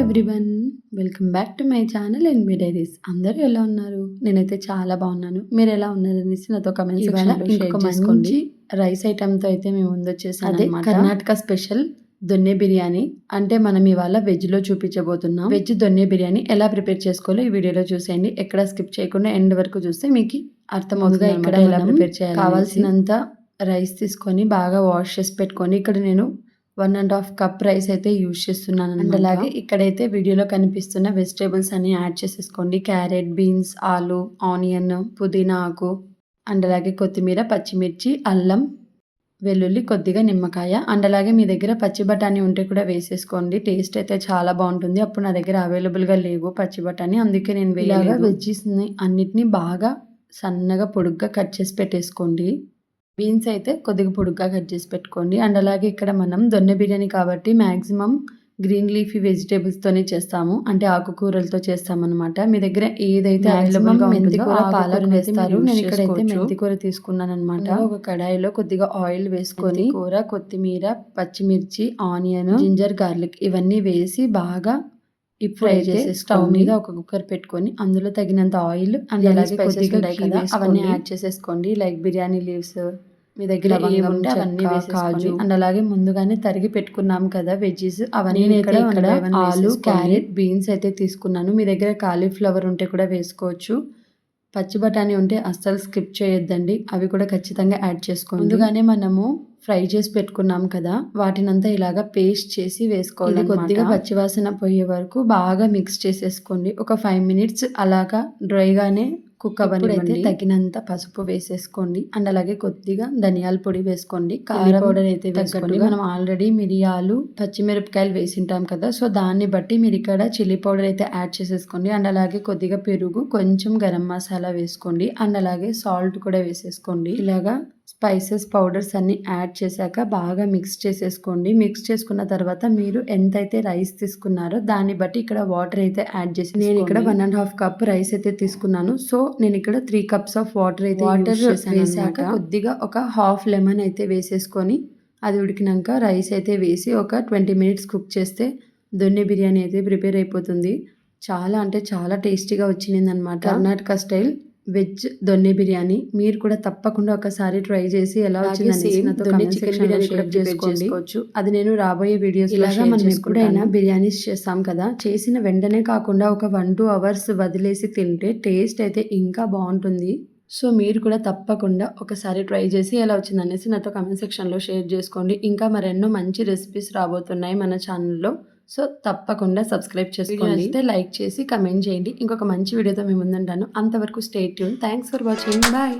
Everyone welcome back to my channel and me diaries అందరూ ఎలా ఉన్నారు? నేనైతే చాలా బాగున్నాను. మీరు ఎలా ఉన్నారు అనేసి నాతో కమెంట్ ఇవాళ ఇంకొక ఇంకొక మంచి మంచి రైస్ ఐటమ్తో అయితే మేము ముందు వచ్చేసాను అదే కర్ణాటక స్పెషల్ దొన్నె బిర్యానీ. అంటే మనం ఇవాళ వెజ్లో చూపించబోతున్నాం. వెజ్ దొన్నె బిర్యానీ ఎలా ప్రిపేర్ చేసుకోవాలో ఈ వీడియోలో చూసేయండి. ఎక్కడ స్కిప్ చేయకుండా ఎండ్ వరకు చూస్తే మీకు అర్థమవుతుంది ఇక్కడ ఎలా ప్రిపేర్ చేయాలి కావాల్సినంత రైస్ తీసుకొని బాగా వాష్ చేసి పెట్టుకొని ఇక్కడ నేను one and half cup rice అయితే యూజ్ చేస్తున్నాను. అండ్. అలాగే ఇక్కడైతే వీడియోలో కనిపిస్తున్న వెజిటేబుల్స్ అన్ని యాడ్ చేసేసుకోండి. క్యారెట్ బీన్స్ ఆలు ఆనియన్ పుదీనా ఆకు అండ్ అలాగే కొత్తిమీర పచ్చిమిర్చి అల్లం వెల్లుల్లి కొద్దిగా నిమ్మకాయ. అండ్ అలాగే మీ దగ్గర పచ్చి బఠానీ ఉంటే కూడా వేసేసుకోండి. టేస్ట్ అయితే చాలా బాగుంటుంది. అప్పుడు నా దగ్గర అవైలబుల్గా లేవు పచ్చి బఠానీ. అందుకే నేను వేయగా వెజ్జీస్ని అన్నిటినీ బాగా సన్నగా పొడుగ్గా కట్ చేసి పెట్టేసుకోండి. బీన్స్ అయితే కొద్దిగా పొడుగ్గా కట్ చేసి పెట్టుకోండి. అండ్ అలాగే ఇక్కడ మనం దొన్నె బిర్యానీ కాబట్టి మ్యాక్సిమం గ్రీన్ లీఫీ వెజిటేబుల్స్తోనే చేస్తాము. అంటే ఆకుకూరలతో చేస్తామన్నమాట. మీ దగ్గర ఏదైతే Maximum అవైలబుల్ మెంతి మెంతి కూర కూర, పాలకూర వేస్తారు. అయితే నేను use ఇక్కడైతే చేసుకోవచ్చు. మెంతి కూర తీసుకున్నాను అనమాట ఒక కడాయిలో కొద్దిగా ఆయిల్ వేసుకొని కూర కొత్తిమీర పచ్చిమిర్చి ఆనియన్ జింజర్ గార్లిక్ ఇవన్నీ వేసి బాగా ఫ్రై ఫ్రై చేసి చేసి స్టవ్ మీద ఒక కుక్కర్ పెట్టుకొని అందులో తగినంత ఆయిల్ అండ్ అలాగే కొద్దిగా కదా. అవన్నీ యాడ్ చేసేసుకోండి లైక్ బిర్యానీ లీవ్స్ మీ దగ్గర ఏముంటే అవన్నీ కాజు. అండ్ అలాగే ముందుగానే తరిగి పెట్టుకున్నాం కదా వెజ్జెస్ అవన్నీ ఇక్కడ ఆలు. క్యారెట్ బీన్స్ అయితే తీసుకున్నాను మీ దగ్గర కాలీఫ్లవర్ ఉంటే కూడా వేసుకోవచ్చు పచ్చి బఠానీ ఉంటే అస్సలు స్కిప్ చేయొద్దండి అవి కూడా ఖచ్చితంగా యాడ్ చేసుకోండి ముందుగానే మనము ఫ్రై చేసి పెట్టుకున్నాం కదా వాటినంతా ఇలాగా పేస్ట్ చేసి వేసుకోవాలి కొద్దిగా పచ్చివాసన పోయే వరకు బాగా మిక్స్ చేసేసుకోండి. ఒక ఫైవ్ మినిట్స్ అలాగా డ్రైగానే కుక్ అవ్వనివ్వండి. తగినంత పసుపు వేసేసుకోండి. అండ్ అలాగే కొద్దిగా ధనియాల పొడి వేసుకోండి. కారం పౌడర్ అయితే వేసుకోండి. మనం ఆల్రెడీ మిరియాలు పచ్చిమిరపకాయలు వేసింటాం కదా సో దాన్ని బట్టి మీరు ఇక్కడ చిల్లీ పౌడర్ అయితే యాడ్ చేసేసుకోండి. అండ్ అలాగే కొద్దిగా పెరుగు కొంచెం గరం మసాలా వేసుకోండి. అండ్ అలాగే సాల్ట్ కూడా వేసేసుకోండి. ఇలాగా స్పైసెస్ పౌడర్స్ అన్ని యాడ్ చేశాక బాగా మిక్స్ చేసేసుకోండి. మిక్స్ చేసుకున్న తర్వాత మీరు ఎంతైతే రైస్ తీసుకున్నారో దాన్ని బట్టి ఇక్కడ వాటర్ అయితే యాడ్ చేసి నేను ఇక్కడ one and half cup rice అయితే తీసుకున్నాను. సో నేను ఇక్కడ త్రీ కప్స్ ఆఫ్ వాటర్ అయితే వాటర్ వేసాక కొద్దిగా ఒక హాఫ్ లెమన్ అయితే వేసేసుకొని అది ఉడికినాక రైస్ అయితే వేసి ఒక ట్వంటీ మినిట్స్ కుక్ చేస్తే దొన్నె బిర్యానీ అయితే ప్రిపేర్ అయిపోతుంది. చాలా అంటే చాలా టేస్టీగా వచ్చింది అనమాట కర్ణాటక స్టైల్. వెజ్ దొన్నె బిర్యానీ. మీరు కూడా తప్పకుండా ఒకసారి ట్రై చేసి ఎలా వచ్చింది లో బిర్యానీ కూడా చేసుకోవచ్చు. అది నేను రాబోయే వీడియోస్ ఇలాగా మనం ఎప్పుడైనా ఎప్పుడైనా బిర్యానీస్ చేస్తాం కదా చేసిన వెంటనే కాకుండా ఒక వన్ టూ అవర్స్ వదిలేసి తింటే టేస్ట్ అయితే ఇంకా బాగుంటుంది. సో మీరు కూడా తప్పకుండా ఒకసారి ట్రై చేసి ఎలా వచ్చింది అనేసి నాతో కమెంట్ సెక్షన్లో షేర్ చేసుకోండి. ఇంకా మరెన్నో మంచి రెసిపీస్ రాబోతున్నాయి మన ఛానల్లో సో తప్పకుండా సబ్స్క్రైబ్ చేసుకోండి. లైక్ చేసి కమెంట్ చేయండి. ఇంకొక మంచి వీడియోతో మేము ముందుంటాను. అంతవరకు stay tune thanks for watching bye